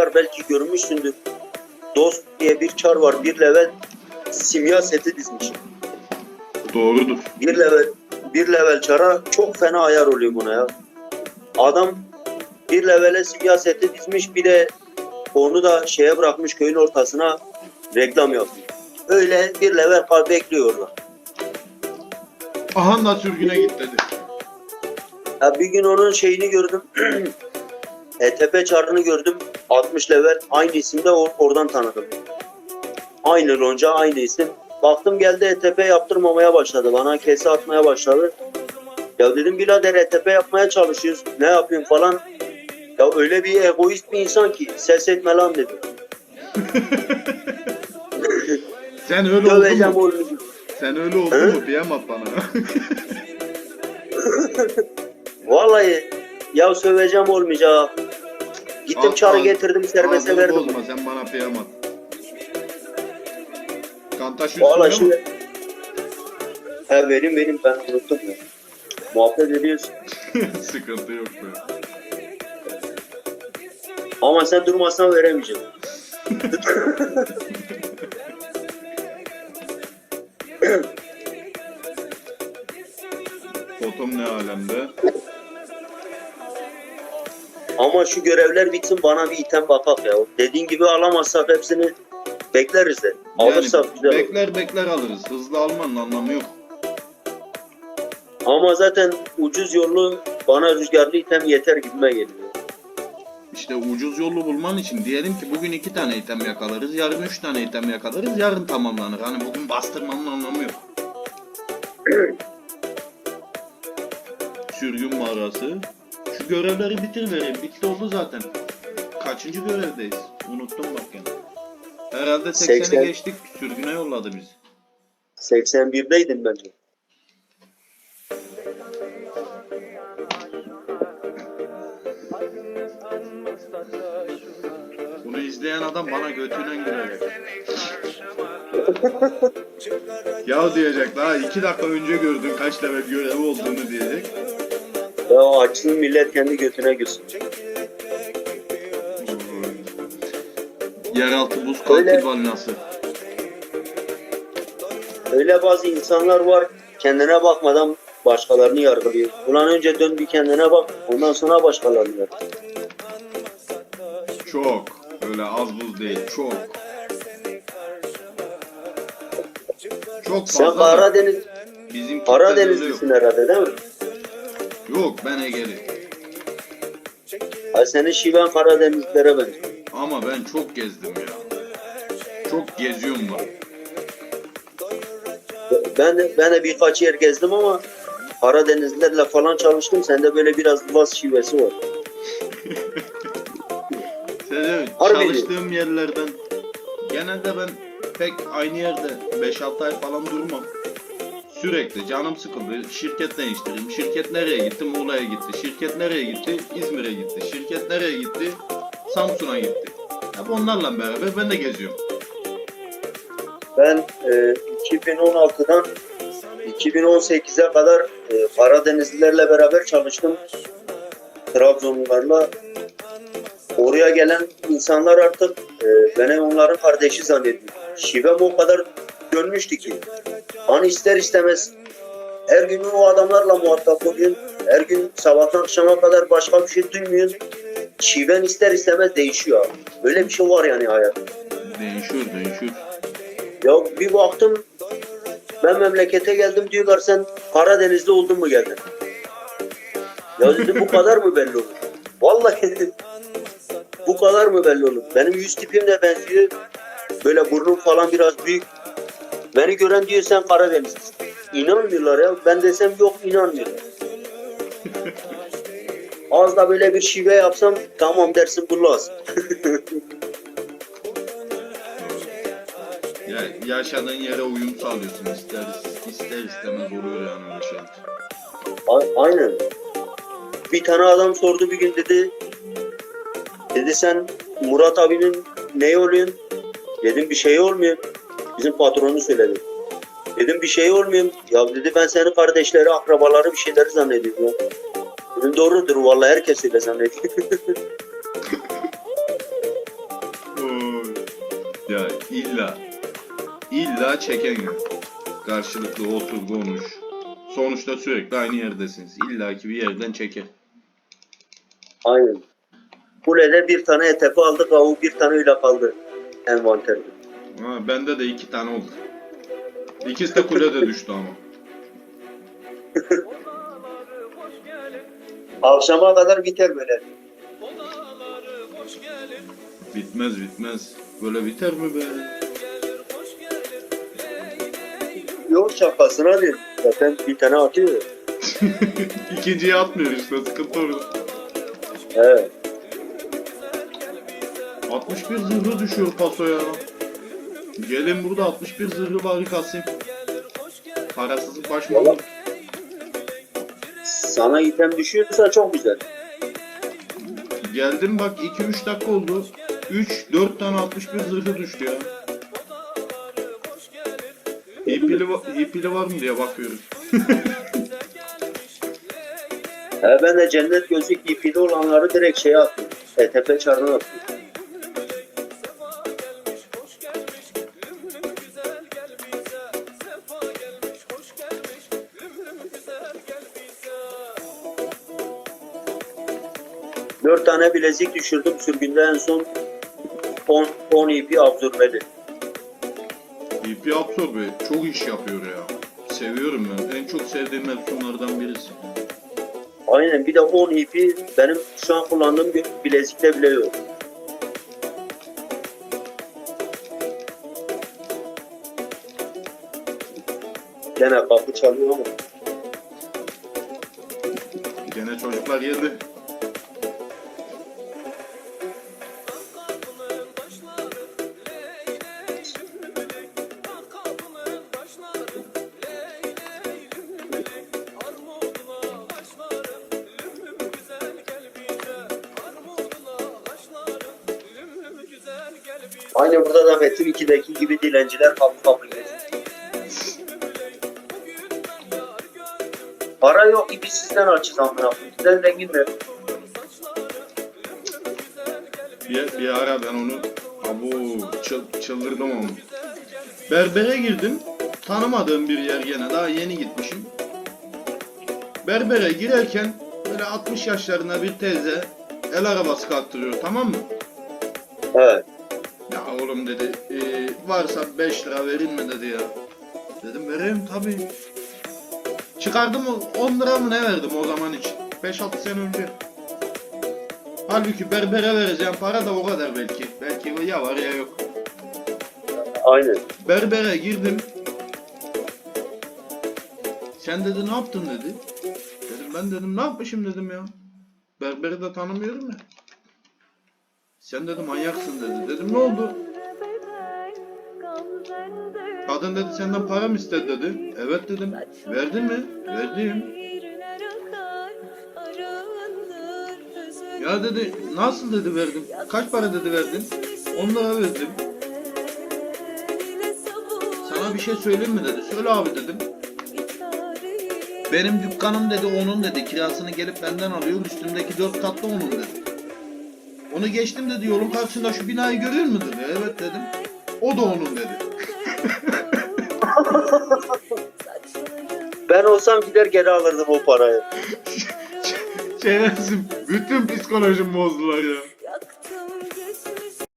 çar belki görmüşsündür. Dost diye bir çar var. Bir level simya seti dizmiş. Doğrudur. Bir level bir level çara çok fena ayar oluyor buna ya. Adam bir levele simya seti dizmiş bir de onu da şeye bırakmış köyün ortasına reklam yapıyor. Öyle bir level kal bekliyor orada. Aha da sürgüne git dedi. Ya bir gün onun şeyini gördüm. e, tepe çarını gördüm. 60 level. Aynı isimde or- oradan tanıdım. Aynı lonca, aynı isim. Baktım geldi ETP yaptırmamaya başladı. Bana kese atmaya başladı. Ya dedim birader ETP yapmaya çalışıyoruz. Ne yapayım falan. Ya öyle bir egoist bir insan ki ses etme lan dedi. Sen öyle oldun Döveceğim mu? oğlum. Sen öyle oldun Hı? mu? Diyem at bana. Vallahi ya söveceğim olmayacak. Gittim çarı getirdim serbeste verdim. bozma sen bana piyam at. Kantaş Valla üstüne mi? şimdi He benim benim ben unuttum ya. Muhabbet ediyorsun. Sıkıntı yok be. Ama sen durmazsan veremeyeceğim. Fotom ne alemde? Ama şu görevler bitsin bana bir item bakak ya. Dediğin gibi alamazsak hepsini bekleriz de. Alırsak güzel olur. bekler bekler alırız. Hızlı almanın anlamı yok. Ama zaten ucuz yollu bana rüzgarlı item yeter gibime geliyor. İşte ucuz yolu bulman için diyelim ki bugün iki tane item yakalarız, yarın üç tane item yakalarız, yarın tamamlanır. Hani bugün bastırmanın anlamı yok. Sürgün mağarası. Görevleri bitir vereyim. Bitti oldu zaten. Kaçıncı görevdeyiz? Unuttum bak yani. Herhalde 80'i 80. geçtik. Sürgüne yolladı bizi. 81'deydim ben. de. Bunu izleyen adam bana götünden girecek. ya diyecek daha iki dakika önce gördün kaç level görevi olduğunu diyecek. Ya o açsın millet kendi götüne girsin. Yeraltı buz katil Öyle. balinası. Öyle bazı insanlar var kendine bakmadan başkalarını yargılıyor. Ulan önce dön bir kendine bak ondan sonra başkalarını yargılıyor. Çok. Öyle az buz değil. Çok. Çok Sen fazla. da Karadeniz, Bizim Karadenizlisin herhalde değil mi? Yok. Ben Egeli. Ha senin şiven Karadenizlilere benziyor. Ama ben çok gezdim ya. Çok geziyorum ben. Ben de, ben de birkaç yer gezdim ama Karadenizlilerle falan çalıştım. Sende böyle biraz Laz şivesi var. Harbi çalıştığım yerlerden genelde ben pek aynı yerde 5-6 ay falan durmam. Sürekli canım sıkıldı. Şirket değiştireyim. Şirket nereye gitti? Muğla'ya gitti. Şirket nereye gitti? İzmir'e gitti. Şirket nereye gitti? Samsun'a gitti. Hep onlarla beraber ben de geziyorum. Ben e, 2016'dan 2018'e kadar e, Karadenizlilerle beraber çalıştım. Trabzonlularla. Oraya gelen insanlar artık e, beni onların kardeşi zannediyor. Şivem o kadar dönmüştü ki. Hani ister istemez her gün o adamlarla muhatap oluyorsun. Her gün sabahtan akşama kadar başka bir şey duymuyorsun. Şiven ister istemez değişiyor abi. Böyle bir şey var yani hayatta. Değişiyor değişiyor. Ya bir baktım ben memlekete geldim diyorlar sen Karadeniz'de oldun mu geldin? Ya dedim bu kadar mı belli olur? Vallahi bu kadar mı belli olur? Benim yüz tipim de benziyor. Böyle burnum falan biraz büyük. Beni gören diyor sen Karadenizlisin. İnanmıyorlar ya. Ben desem yok inanmıyorlar. Az da böyle bir şive yapsam tamam dersin bu lazım. Ya, yaşadığın yere uyum sağlıyorsun. İster, ister istemez oluyor yani öyle şeyler. A- Aynen. Bir tane adam sordu bir gün dedi. Dedi sen Murat abinin ne oluyorsun? Dedim bir şey olmuyor. Bizim patronu söyledi. Dedim bir şey olmuyor. Ya dedi ben senin kardeşleri, akrabaları bir şeyleri zannediyorum. Ya. Dedim doğrudur vallahi herkes öyle zannediyor. Ya illa illa çeken yok. Karşılıklı otur konuş. Sonuçta sürekli aynı yerdesiniz. İlla ki bir yerden çeker. Aynen. Kulede bir tane ETP aldık. O bir tane öyle kaldı envanterde. Ha, bende de iki tane oldu. İkisi de kulede düştü ama. Akşama kadar biter böyle. Bitmez bitmez. Böyle biter mi be? Yok şakasına değil. Zaten bir tane atıyor. İkinciye atmıyor işte sıkıntı orada. Evet. 61 zırhı düşüyor pasoya. Gelin burada 61 zırhı bari kasayım. Parasızlık başmalı. Sana item düşüyorsa çok güzel. Geldim bak 2-3 dakika oldu. 3-4 tane 61 zırhı düştü ya. İpili, va- ipili var mı diye bakıyoruz. He ben de cennet gözlük ipili olanları direkt şeye atıyorum. ETP çarına atıyorum. Dört tane bilezik düşürdüm sürgünde en son 10 10 ipi absorbeli. İpi absorbe çok iş yapıyor ya. Seviyorum ben. En çok sevdiğim mevsimlerden birisi. Aynen bir de 10 ipi benim şu an kullandığım bir bilezikte bile yok. Gene kapı çalıyor ama. Gene çocuklar yedi. Aynı burada da Metin 2'deki gibi dilenciler kapı kapı geziyor. Para yok ipi sizden açız amına. Sizden zengin de. Bir, bir ara ben onu abu çıl, çıldırdım onu. Berbere girdim. Tanımadığım bir yer gene daha yeni gitmişim. Berbere girerken böyle 60 yaşlarında bir teyze el arabası kalktırıyor tamam mı? Evet. Ya oğlum dedi "e, varsa 5 lira verin mi dedi ya. Dedim vereyim tabii. Çıkardım o 10 lira mı ne verdim o zaman için. 5-6 sene önce. Halbuki berbere vereceğim para da o kadar belki. Belki ya var ya yok. Aynen. Berbere girdim. Sen dedi ne yaptın dedi. Dedim ben dedim ne yapmışım dedim ya. Berberi de tanımıyorum ya. Sen dedi manyaksın dedi. Dedim ne oldu? Kadın dedi senden para mı istedi dedi. Evet dedim. Verdin mi? Verdim. Ya dedi nasıl dedi verdim. Kaç para dedi verdin? 10 lira verdim. Sana bir şey söyleyeyim mi dedi. Söyle abi dedim. Benim dükkanım dedi onun dedi. Kirasını gelip benden alıyor. Üstümdeki dört katlı onun dedi. Onu geçtim dedi. Yolun karşısında şu binayı görüyor musun dedi. Evet dedim. O da onun dedi. Ben olsam gider geri alırdım o parayı. Şerefsiz. Bütün psikolojim bozdular ya.